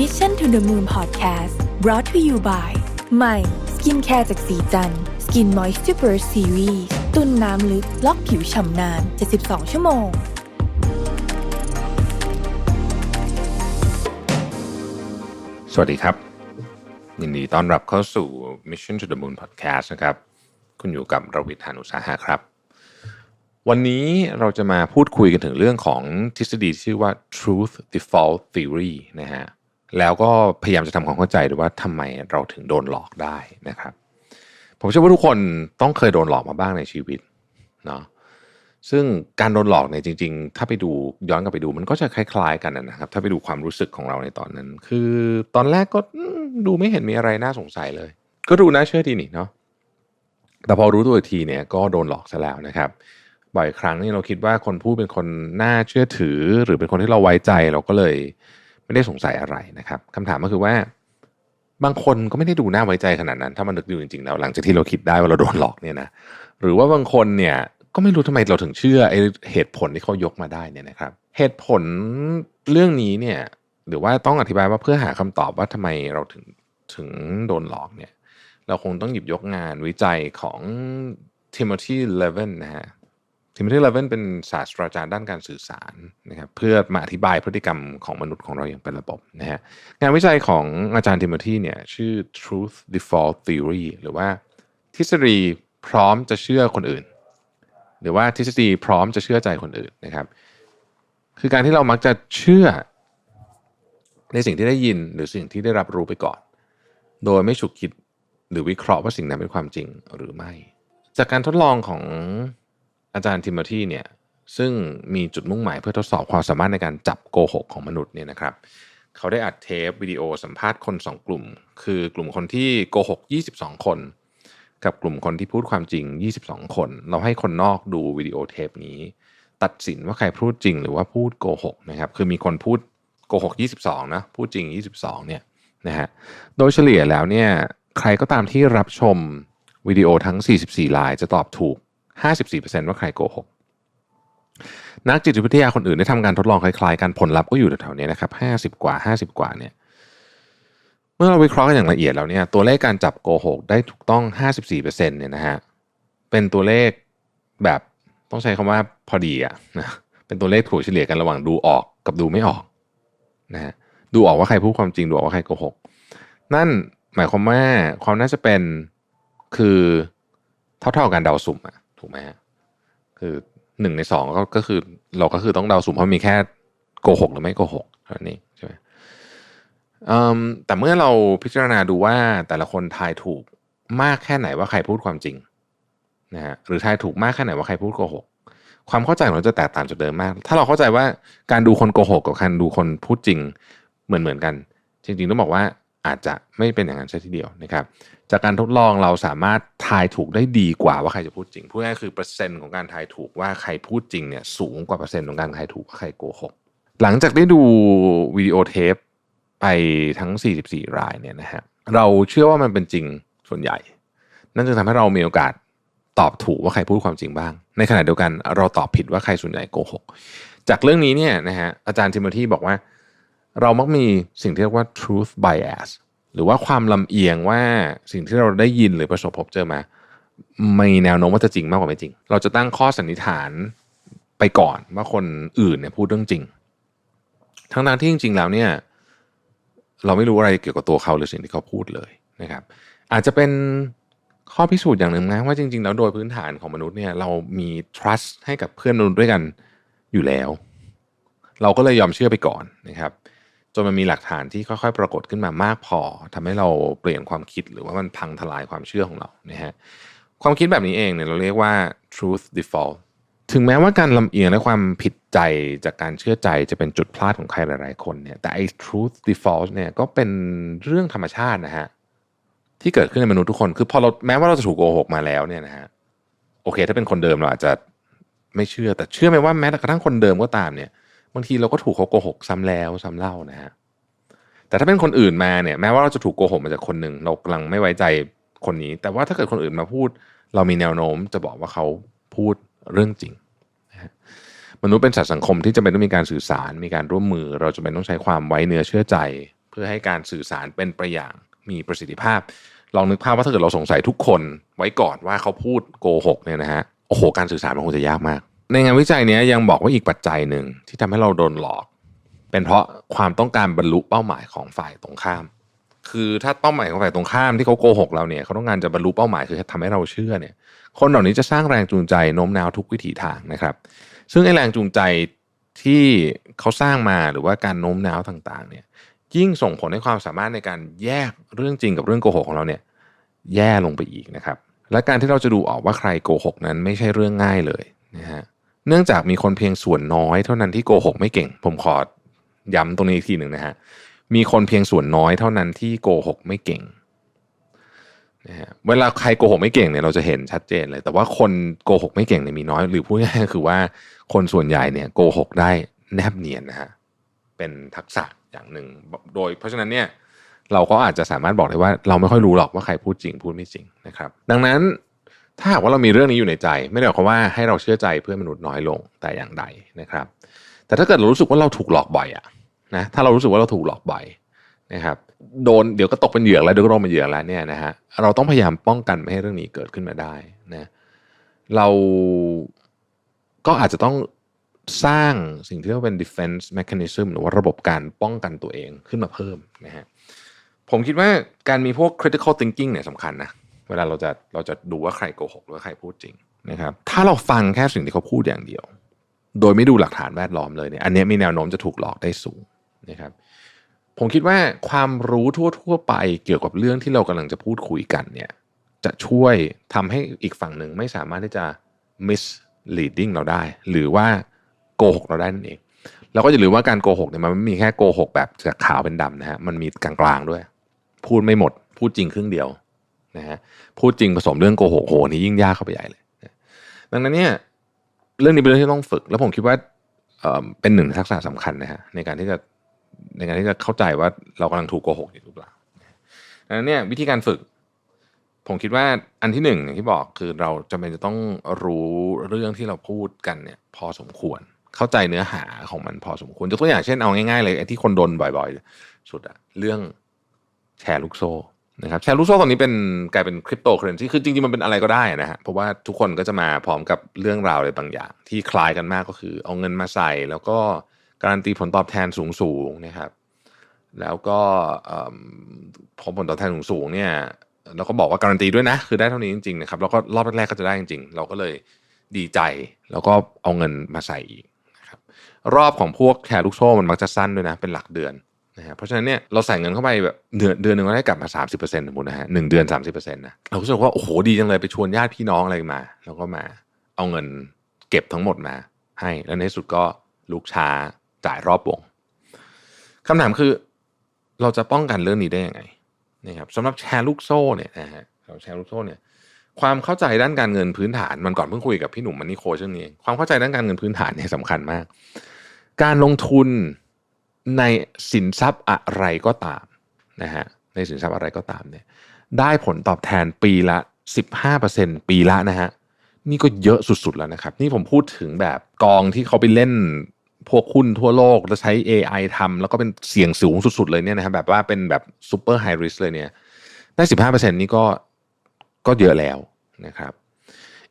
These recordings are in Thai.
Mission to the Moon Podcast brought to you by ใหม่สกินแคร์จากสีจัน Skin Moisture Burst Series ตุนน้ำลึก ล็อกผิวฉ่ำนาน 72 ชั่วโมง สวัสดีครับ ยินดีต้อนรับเข้าสู่ Mission to the Moon Podcast นะครับ คุณอยู่กับรวิทยานุสาหะครับ วันนี้เราจะมาพูดคุยกันถึงเรื่องของทฤษฎีที่ชื่อว่า truth default theory นะฮะ แล้วก็พยายามจะทำความเข้าใจด้วยว่าทำไมเราถึงโดนหลอกได้นะครับ ผมเชื่อว่าทุกคนต้องเคยโดนหลอกมาบ้างในชีวิตเนาะซึ่งการโดนหลอกเนี่ยจริง ๆ ถ้าไปดูย้อนกลับไปดูมันก็จะคล้ายๆกันนะครับ ถ้าไปดูความรู้สึกของเราในตอนนั้น คือตอนแรกก็ดูไม่เห็นมีอะไรน่าสงสัยเลย ก็ดูน่าเชื่อดีนี่เนาะแต่พอรู้ตัวอีกทีเนี่ยก็โดนหลอกซะแล้วนะครับ บ่อยครั้งนี่เราคิดว่าคนพูดเป็นคนน่าเชื่อถือ หรือเป็นคนที่เราไว้ใจเราก็เลย ไม่ได้สงสัยอะไรนะครับคำถามก็คือว่า บางคนก็ไม่ได้ดูน่าไว้ใจขนาดนั้น ถ้ามันนึกดูจริงๆแล้วหลังจากที่เราคิดได้ว่าเราโดนหลอกเนี่ยนะหรือว่าบางคนเนี่ยก็ไม่รู้ทำไมเราถึงเชื่อไอ้เหตุผลที่เขายกมาได้เนี่ยนะครับ เหตุผลเรื่องนี้เนี่ยหรือว่าต้องอธิบายว่าเพื่อหาคำตอบว่าทำไมเราถึงถึงโดนหลอกเนี่ย เราคงต้องหยิบยกงานวิจัยของ Timothy Levin นะฮะ Timothy Levin เป็นศาสตราจารย์ด้านการสื่อสารนะครับเพื่อมาอธิบายพฤติกรรมของมนุษย์ของเราอย่างเป็นระบบนะฮะงานวิจัยของอาจารย์ Timothy เนี่ยชื่อ Truth Default Theory หรือว่าทฤษฎีพร้อมจะเชื่อคนอื่น หรือว่าทฤษฎีพร้อมจะเชื่อใจคนอื่นนะครับคือการที่เรามักจะเชื่อในสิ่งที่ได้ยินหรือสิ่งที่ได้รับรู้ไปก่อน โดยไม่ฉุกคิดหรือวิเคราะห์ว่าสิ่งนั้นเป็นความจริงหรือไม่ จากการทดลองของ อาจารย์ทิม o ธีเนี่ยซึ่งมีจุดมุ่งหมายเพื่อทดสอบความสามารถในการจับโกหกของมนุษย์เนี่ยนะครับ เขาได้อัดเทปวิดีโอสัมภาษณ์คน 2 กลุ่ม คือกลุ่มคนที่โกหก 22 คน กับกลุ่มคนที่พูดความจริง 22 คน เราให้คนนอกดูวิดีโอเทปนี้ ตัดสินว่าใครพูดจริงหรือว่าพูดโกหกนะครับ คือมีคนพูดโกหก 22 นะ พูดจริง 22 เนี่ยนะฮะ โดยเฉลี่ยแล้วเนี่ยใครก็ตามที่รับชมวิดีโอทั้ง 44 ลายจะตอบถูก 54%ว่าใครโกหกนักจิตวิทยาคนอื่นได้ทำการทดลองคล้ายๆกันผลลัพธ์ก็อยู่แถวๆนี้นะครับ50 กว่า 50 กว่าเนี่ยเมื่อเราวิเคราะห์กันอย่างละเอียดแล้วเนี่ยตัวเลขการจับโกหกได้ถูกต้อง 54%เนี่ยนะฮะเป็นตัวเลขแบบต้องใช้คำว่าพอดีอะนะเป็นตัวเลขถูกเฉลี่ยกันระหว่างดูออกกับดูไม่ออกนะฮะดูออกว่าใครพูดความจริงดูออกว่าใครโกหกนั่นหมายความว่าความน่าจะเป็นคือเท่าๆกันเดาสุ่มอะ ถูกไหมฮะคือหนึ่งในสองก็ก็คือเราก็คือต้องเดาสุ่มเพราะมีแค่โกหกหรือไม่โกหกเท่านั้ใช่ไหมอืมแต่เมื่อเราพิจารณาดูว่าแต่ละคนทายถูกมากแค่ไหนว่าใครพูดความจริงนะฮะหรือทายถูกมากแค่ไหนว่าใครพูดโกหกความเข้าใจของเราจะแตกต่างจากเดิมมาก ถ้าเราเข้าใจว่าการดูคนโกหกกับการดูคนพูดจริงเหมือนเหมือนกัน จริงๆต้องบอกว่า อาจจะไม่เป็นอย่างนั้นใช่ทีเดียวนะครับ จากการทดลองเราสามารถทายถูกได้ดีกว่าว่าใครจะพูดจริงพูดง่ายคือเปอร์เซ็นต์ของการทายถูกว่าใครพูดจริงเนี่ยสูงกว่าเปอร์เซ็นต์ของการทายถูกว่าใครโกหกหลังจากได้ดูวิดีโอเทปไปทั้ง 44 รายเนี่ยนะฮะเราเชื่อว่ามันเป็นจริงส่วนใหญ่ นั่นจึงทำให้เรามีโอกาสตอบถูกว่าใครพูดความจริงบ้าง ในขณะเดียวกันเราตอบผิดว่าใครส่วนใหญ่โกหก จากเรื่องนี้เนี่ยนะฮะอาจารย์ทิโมธีบอกว่า เรามักมีสิ่งที่เรียกว่า truth bias หรือว่าความลำเอียงว่าสิ่งที่เราได้ยินหรือประสบพบเจอมาไมีแนวโน้มว่าจะจริงมากกว่าไม่จริง เราจะตั้งข้อสันนิษฐานไปก่อนว่าคนอื่นเนี่ยพูดเรื่องจริง ทั้งนั้นที่จริง ๆ แล้วเนี่ย เราไม่รู้อะไรเกี่ยวกับตัวเขาหรือสิ่งที่เขาพูดเลยนะครับ อาจจะเป็นข้อพิสูจน์อย่างหนึ่งนะว่าจริง ๆ แล้วโดยพื้นฐานของมนุษย์เนี่ยเรามี trust ให้กับเพื่อนมนุษย์ด้วยกันอยู่แล้ว เราก็เลยยอมเชื่อไปก่อนนะครับ จนมันมีหลักฐานที่ค่อยๆ ปรากฏขึ้นมามากพอทำให้เราเปลี่ยนความคิดหรือว่ามันพังทลายความเชื่อของเรานะฮะความคิดแบบนี้เองเนี่ยเราเรียกว่า truth default ถึงแม้ว่าการลำเอียงและความผิดใจจากการเชื่อใจจะเป็นจุดพลาดของใครหลายๆคนเนี่ยแต่ไอ้ truth default เนี่ยก็เป็นเรื่องธรรมชาตินะฮะที่เกิดขึ้นในมนุษย์ทุกคนคือพอเราแม้ว่าเราจะถูกโกหกมาแล้วเนี่ยนะฮะโอเค ถ้าเป็นคนเดิมเราอาจจะไม่เชื่อแต่เชื่อไหมว่าแม้กระทั่งคนเดิมก็ตามเนี่ย บางทีเราก็ถูกเขาโกหกซ้ำแล้วซ้ำเล่านะฮะแต่ถ้าเป็นคนอื่นมาเนี่ยแม้ว่าเราจะถูกโกหกมาจากคนหนึ่งเรากำลังไม่ไว้ใจคนนี้ แต่ว่าถ้าเกิดคนอื่นมาพูด เรามีแนวโน้มจะบอกว่าเขาพูดเรื่องจริงนะฮะมนุษย์เป็นสัตว์สังคมที่จำเป็นต้องมีการสื่อสารมีการร่วมมือ เราจำเป็นต้องใช้ความไว้เนื้อเชื่อใจ เพื่อให้การสื่อสารเป็นไปอย่างมีประสิทธิภาพ ลองนึกภาพว่าถ้าเกิดเราสงสัยทุกคนไว้ก่อนว่าเขาพูดโกหกเนี่ยนะฮะโอ้โหการสื่อสารมันคงจะยากมาก ในงานวิจัยนี้ยังบอกว่าอีกปัจจัยหนึ่งที่ทำให้เราโดนหลอก เป็นเพราะความต้องการบรรลุเป้าหมายของฝ่ายตรงข้าม คือถ้าเป้าหมายของฝ่ายตรงข้ามที่เขาโกหกเราเนี่ยเขาต้องการจะบรรลุเป้าหมายคือทำให้เราเชื่อเนี่ยคนเหล่านี้จะสร้างแรงจูงใจโน้มน้าวทุกวิถีทางนะครับ ซึ่งไอ้แรงจูงใจที่เขาสร้างมาหรือว่าการโน้มน้าวต่างๆ เนี่ยยิ่งส่งผลให้ความสามารถในการแยกเรื่องจริงกับเรื่องโกหกของเราเนี่ยแย่ลงไปอีกนะครับ และการที่เราจะดูออกว่าใครโกหกนั้นไม่ใช่เรื่องง่ายเลยนะฮะ เนื่องจากมีคนเพียงส่วนน้อยเท่านั้นที่โกหกไม่เก่ง ผมขอย้ำตรงนี้อีกทีหนึ่งนะฮะมีคนเพียงส่วนน้อยเท่านั้นที่โกหกไม่เก่งนะฮะเวลาใครโกหกไม่เก่งเนี่ยเราจะเห็นชัดเจนเลย แต่ว่าคนโกหกไม่เก่งเนี่ยมีน้อย หรือพูดง่ายๆคือว่าคนส่วนใหญ่เนี่ยโกหกได้แนบเนียนนะฮะเป็นทักษะอย่างหนึ่งโดย เพราะฉะนั้นเนี่ยเราก็อาจจะสามารถบอกได้ว่าเราไม่ค่อยรู้หรอกว่าใครพูดจริงพูดไม่จริงนะครับ ดังนั้น ถ้าหากว่าเรามีเรื่องนี้อยู่ในใจ ไม่ได้หมายความว่าให้เราเชื่อใจเพื่อนมนุษย์น้อยลงแต่อย่างใดนะครับ แต่ถ้าเกิดเรารู้สึกว่าเราถูกหลอกบ่อยอะนะถ้าเรารู้สึกว่าเราถูกหลอกบ่อยนะครับโดนเดี๋ยวก็ตกเป็นเหยื่อแล้วเดี๋ยวก็โดนเป็นเหยื่อแล้วเนี่ยนะฮะเราต้องพยายามป้องกันไม่ให้เรื่องนี้เกิดขึ้นมาได้นะเราก็อาจจะต้องสร้างสิ่งที่เรียกว่าเป็น defense mechanism หรือว่าระบบการป้องกันตัวเองขึ้นมาเพิ่มนะฮะผมคิดว่าการมีพวก critical thinking เนี่ยสำคัญนะ เวลาเราจะเราจะดูว่าใครโกหกหรือว่าใครพูดจริงนะครับ ถ้าเราฟังแค่สิ่งที่เขาพูดอย่างเดียว โดยไม่ดูหลักฐานแวดล้อมเลยเนี่ยอันนี้มีแนวโน้มจะถูกหลอกได้สูงนะครับ ผมคิดว่าความรู้ทั่ว ๆ ไปเกี่ยวกับเรื่องที่เรากำลังจะพูดคุยกันเนี่ย จะช่วยทำให้อีกฝั่งหนึ่งไม่สามารถที่จะ misleading เราได้ หรือว่าโกหกเราได้นั่นเองเราก็อย่าลืมว่าการโกหกเนี่ยมันไม่มีแค่โกหกแบบจากขาวเป็นดำนะฮะมันมีกลางๆด้วย พูดไม่หมด พูดจริงครึ่งเดียว นะฮะพูดจริงผสมเรื่องโกหกโหนี่ยิ่งยากเข้าไปใหญ่เลย ดังนั้นเนี่ยเรื่องนี้เป็นเรื่องที่ต้องฝึก แล้วผมคิดว่าเป็นหนึ่งทักษะสำคัญนะฮะในการที่จะในการที่จะเข้าใจว่าเรากำลังถูกโกหกอยู่หรือเปล่าดังนั้นเนี่ยวิธีการฝึก ผมคิดว่าอันที่หนึ่งอย่างที่บอกคือเราจำเป็นจะต้องรู้เรื่องที่เราพูดกันเนี่ย พอสมควรเข้าใจเนื้อหาของมันพอสมควรยกตัวอย่างเช่นเอาง่ายๆเลยไอ้ที่คนโดนบ่อย ๆ สุดอะเรื่องแชร์ลูกโซ่ นะครับแชร์ลูกโซ่ตอนนี้เป็นกลายเป็นคริปโตเคอเรนซีคือจริงๆ มันเป็นอะไรก็ได้นะฮะเพราะว่าทุกคนก็จะมาพร้อมกับเรื่องราวอะไรบางอย่าง ที่คล้ายกันมากก็คือ เอาเงินมาใส่ แล้วก็การันตีผลตอบแทนสูงๆนะครับ แล้วก็พอผลตอบแทนสูงๆเนี่ยเราก็บอกว่าการันตีด้วยนะ คือได้เท่านี้จริงๆนะครับแล้วก็รอบแรกๆก็จะได้จริงๆ เราก็เลยดีใจ แล้วก็เอาเงินมาใส่อีกนะครับรอบของพวกแชร์ลูกโซ่มันมักจะสั้นด้วยนะเป็นหลักเดือน นะฮะเพราะฉะนั้นเนี่ยเราใส่เงินเข้าไปแบบเดือนเดือนหนึ่งก็ได้กลับมา 30%สมมตินะฮะหนึ่งเดือน 30%นะเราก็รู้สึกว่าโอ้โหดีจังเลยไปชวนญาติพี่น้องอะไรมา แล้วก็มาเอาเงินเก็บทั้งหมดมา ให้แล้วในที่สุดก็ลูกช้าจ่ายรอบวงคำถามคือเราจะป้องกันเรื่องนี้ได้ยังไงนะครับสำหรับแชร์ลูกโซ่เนี่ยนะฮะเราแชร์ลูกโซ่เนี่ยความเข้าใจด้านการเงินพื้นฐานมันก่อนเพิ่งคุยกับพี่หนุ่มมันนี่โคเรื่องนี้ความเข้าใจด้านการเงินพื้นฐานเนี่ยสำคัญมาก การลงทุน ในสินทรัพย์อะไรก็ตามนะฮะในสินทรัพย์อะไรก็ตามเนี่ยได้ผลตอบแทนปีละ 15%ปีละนะฮะนี่ก็เยอะสุดๆแล้วนะครับ นี่ผมพูดถึงแบบกองที่เขาไปเล่นพวกหุ้นทั่วโลกแล้วใช้ AI ทำแล้วก็เป็นเสี่ยงสูงสุดๆ เลยเนี่ยนะครับแบบว่าเป็นแบบซูเปอร์ไฮริสเลยเนี่ยได้15%นี่ก็ก็เยอะแล้วนะครับ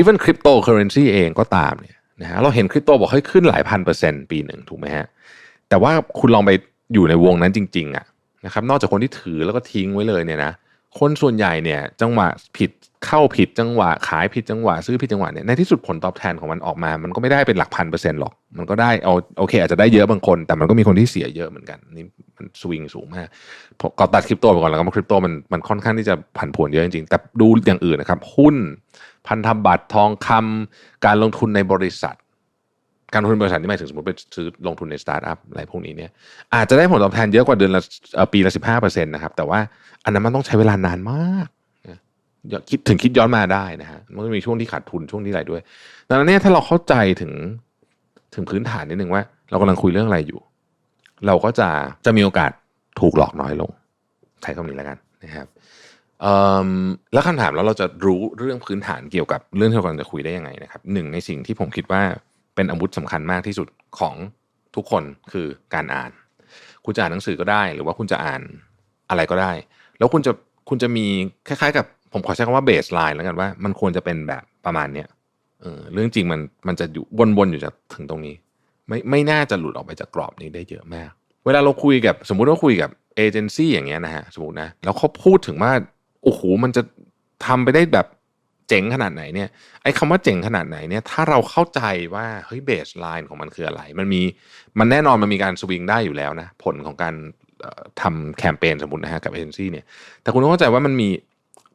even cryptocurrency เองก็ตามเนี่ยนะฮะเราเห็นคริปโตบอกให้ขึ้นหลายพันเปอร์เซ็นต์ปีหนึ่งถูกไหมฮะ แต่ว่าคุณลองไปอยู่ในวงนั้นจริง ๆอะนะครับ นอกจากคนที่ถือแล้วก็ทิ้งไว้เลยเนี่ยนะคนส่วนใหญ่เนี่ย จังหวะผิดเข้าผิดจังหวะขายผิดจังหวะซื้อผิดจังหวะเนี่ยในที่สุดผลตอบแทนของมันออกมา มันก็ไม่ได้เป็นหลักพันเปอร์เซ็นต์หรอก มันก็ได้เอาโอเค อาจจะได้เยอะบางคน แต่มันก็มีคนที่เสียเยอะเหมือนกันนี่มันสวิงสูงมากก็ตัดคริปโตไปก่อนแล้วก็มาคริปโตมันมันค่อนข้างที่จะผันผวนเยอะจริงๆแต่ดูอย่างอื่นนะครับหุ้น พันธบัตรทองคำการลงทุนในบริษัท การลงทุนบริษัทที่หมายถึงสมมติไปซื้อลงทุนในสตาร์ทอัพอะไรพวกนี้เนี่ยอาจจะได้ผลตอบแทนเยอะกว่าเดือนละปีละสิบห้าเปอร์เซ็นต์นะครับแต่ว่าอันนั้นมันต้องใช้เวลานานมากคิดถึงคิดย้อนมาได้นะฮะมันก็มีช่วงที่ขาดทุนช่วงที่อะไรด้วย ดังนั้นเนี่ยถ้าเราเข้าใจถึงถึงพื้นฐานนิดนึงว่า เรากำลังคุยเรื่องอะไรอยู่ เราก็จะจะมีโอกาสถูกหลอกน้อยลงใช้คำนี้แล้วกันนะครับแล้วคำถามแล้วเราจะรู้เรื่องพื้นฐานเกี่ยวกับเรื่องที่เรากำลังจะคุยได้ยังไงนะครับหนึ่งในสิ่งที่ผมคิดว่า เป็นอาวุธสำคัญมากที่สุดของทุกคนคือการอ่าน คุณจะอ่านหนังสือก็ได้ หรือว่าคุณจะอ่านอะไรก็ได้ แล้วคุณจะคุณจะมีคล้ายๆ กับผมขอใช้คำว่าเบสไลน์แล้วกันว่า มันควรจะเป็นแบบประมาณเนี้ยเออเรื่องจริงมันมันจะอยู่วนๆอยู่จากถึงตรงนี้ ไม่ไม่น่าจะหลุดออกไปจากกรอบนี้ได้เยอะมาก เวลาเราคุยกับสมมุติว่าคุยกับเอเจนซี่อย่างเงี้ยนะฮะสมมตินะแล้วเขาพูดถึงว่าโอ้โหมันจะทำไปได้แบบ จ๋งขนาดไหนเนี่ยไอ้คำว่าเจ๋งขนาดไหนเนี่ยถ้าเราเข้าใจว่าเฮ้ยเบสไลน์ของมันคืออะไร มันมีมันแน่นอนมันมีการสวิงได้อยู่แล้วนะผลของการทำแคมเปญสมมตินะฮะกับเอเจนซี่เนี่ยแต่คุณต้องเข้าใจว่ามันมี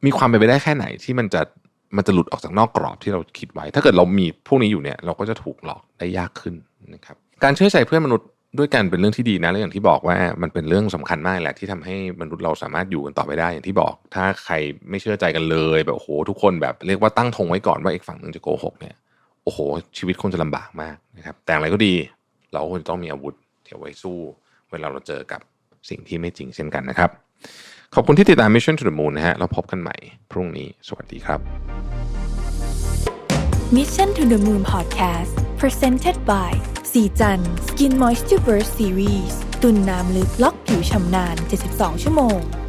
มีความเป็นไปได้แค่ไหนที่มันจะมันจะหลุดออกจากนอกกรอบที่เราคิดไว้ ถ้าเกิดเรามีพวกนี้อยู่เนี่ยเราก็จะถูกหลอกได้ยากขึ้นนะครับการเชื่อใจเพื่อนมนุษย์ ด้วยกันเป็นเรื่องที่ดีนะและอย่างที่บอกว่ามันเป็นเรื่องสำคัญมากแหละที่ทำให้มนุษย์เราสามารถอยู่กันต่อไปได้ อย่างที่บอก ถ้าใครไม่เชื่อใจกันเลยแบบโอ้โหทุกคนแบบเรียกว่าตั้งธงไว้ก่อนว่าอีกฝั่งหนึ่งจะโกหกเนี่ยโอ้โห ชีวิตคงจะลำบากมากนะครับ แต่อย่างไรก็ดีเราควรจะต้องมีอาวุธเที่ยวไว้สู้ เวลาเราเจอกับสิ่งที่ไม่จริงเช่นกันนะครับ ขอบคุณที่ติดตาม Mission to the Moon นะฮะเราพบกันใหม่พรุ่งนี้สวัสดีครับ Mission to the Moon Podcast Presented by สีจัน Skin Moisture Burst Series ตุนน้ำลึกล็อกผิวชำนาน 72 ชั่วโมง